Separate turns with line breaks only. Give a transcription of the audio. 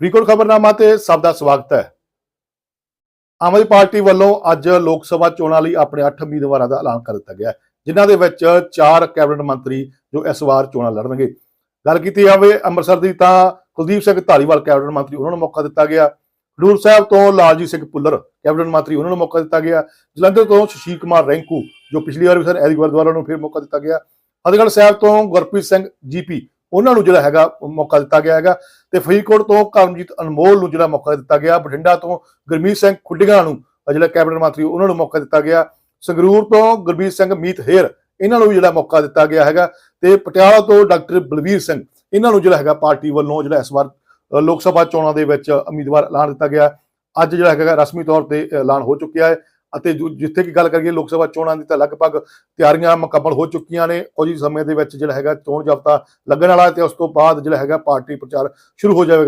ਫਰੀਦਕੋਟ ਖਬਰਨਾਮਾ ਤੇ ਸਭ ਦਾ ਸਵਾਗਤ ਹੈ। ਆਮ ਆਦਮੀ ਪਾਰਟੀ ਵੱਲੋਂ ਅੱਜ ਲੋਕ ਸਭਾ ਚੋਣਾਂ ਲਈ ਆਪਣੇ 8 ਉਮੀਦਵਾਰਾਂ ਦਾ ਐਲਾਨ ਕਰ ਦਿੱਤਾ ਗਿਆ ਹੈ, ਜਿਨ੍ਹਾਂ ਦੇ ਵਿੱਚ 4 ਕੈਬਨਿਟ ਮੰਤਰੀ ਜੋ ਇਸ ਵਾਰ ਚੋਣਾਂ ਲੜਨਗੇ। ਗੱਲ ਕੀਤੀ ਜਾਵੇ ਅੰਮ੍ਰਿਤਸਰ ਦੀ ਤਾਂ ਕੁਲਦੀਪ ਸਿੰਘ ਧਾਲੀਵਾਲ ਕੈਬਨਿਟ ਮੰਤਰੀ, ਉਹਨਾਂ ਨੂੰ ਮੌਕਾ ਦਿੱਤਾ ਗਿਆ। ਖਡੂਰ ਸਾਹਿਬ ਤੋਂ ਲਾਲਜੀਤ ਸਿੰਘ ਪੁੱਲਰ ਕੈਬਨਿਟ ਮੰਤਰੀ, ਉਹਨਾਂ ਨੂੰ ਮੌਕਾ ਦਿੱਤਾ ਗਿਆ। ਜਲੰਧਰ ਤੋਂ ਸ਼ਸ਼ੀਕ ਕੁਮਾਰ ਰੈਂਕੂ, ਜੋ ਪਿਛਲੀ ਵਾਰ ਵੀ ਸਰ ਐਦੀ ਗੁਰਦੁਆਰਾ ਨੂੰ ਫਿਰ ਮੌਕਾ ਦਿੱਤਾ ਗਿਆ। ਫਤਿਹਗੜ੍ਹ ਸਾਹਿਬ ਤੋਂ ਗੁਰਪ੍ਰੀਤ ਸਿੰਘ ਜੀਪੀ ਉਹਨਾਂ ਨੂੰ ਜਿਹੜਾ ਹੈਗਾ ਮੌਕਾ ਦਿੱਤਾ ਗਿਆ ਹੈਗਾ ਤੇ ਫਰੀਦਕੋਟ ਤੋਂ ਕਰਮਜੀਤ ਅਨਮੋਲ ਨੂੰ ਜਿਹੜਾ ਮੌਕਾ ਦਿੱਤਾ ਗਿਆ, ਬਠਿੰਡਾ ਤੋਂ ਗੁਰਮੀਤ ਸਿੰਘ ਖੁੱਡੀਆਂ ਨੂੰ ਜਿਹੜਾ ਕੈਬਨਿਟ ਮੰਤਰੀ ਉਹਨਾਂ ਨੂੰ ਮੌਕਾ ਦਿੱਤਾ ਗਿਆ, ਸੰਗਰੂਰ ਤੋਂ ਗੁਰਬੀਰ ਸਿੰਘ ਮੀਤ ਹੇਰ ਇਹਨਾਂ ਨੂੰ ਵੀ ਜਿਹੜਾ ਮੌਕਾ ਦਿੱਤਾ ਗਿਆ ਹੈਗਾ ਤੇ ਪਟਿਆਲਾ ਤੋਂ ਡਾਕਟਰ ਬਲਵੀਰ ਸਿੰਘ, ਇਹਨਾਂ ਨੂੰ ਜਿਹੜਾ ਹੈਗਾ ਪਾਰਟੀ ਵੱਲੋਂ ਜਿਹੜਾ ਇਸ ਵਾਰ ਲੋਕ ਸਭਾ ਚੋਣਾਂ ਦੇ ਵਿੱਚ ਉਮੀਦਵਾਰ ਐਲਾਨ ਦਿੱਤਾ ਗਿਆ, ਅੱਜ ਜਿਹੜਾ ਹੈਗਾ ਰਸਮੀ ਤੌਰ ਤੇ ਐਲਾਨ ਹੋ ਚੁੱਕਿਆ ਹੈ। ਅਤੇ ਜਿੱਥੇ ਕੀ ਗੱਲ ਕਰੀਏ ਲੋਕ ਸਭਾ ਚੋਣਾਂ ਦੀ ਤਾਂ ਲਗਭਗ ਤਿਆਰੀਆਂ ਮੁਕੰਮਲ ਹੋ ਚੁੱਕੀਆਂ ਨੇ ਕੁਝ ਸਮੇਂ ਦੇ ਵਿੱਚ ਜਿਹੜਾ ਹੈਗਾ ਚੋਣ ਜਾਬਤਾ ਲੱਗਣ ਵਾਲਾ ਤੇ ਉਸ ਤੋਂ ਬਾਅਦ ਜਿਹੜਾ ਹੈਗਾ ਪਾਰਟੀ ਪ੍ਰਚਾਰ ਸ਼ੁਰੂ ਹੋ ਜਾਵੇਗਾ।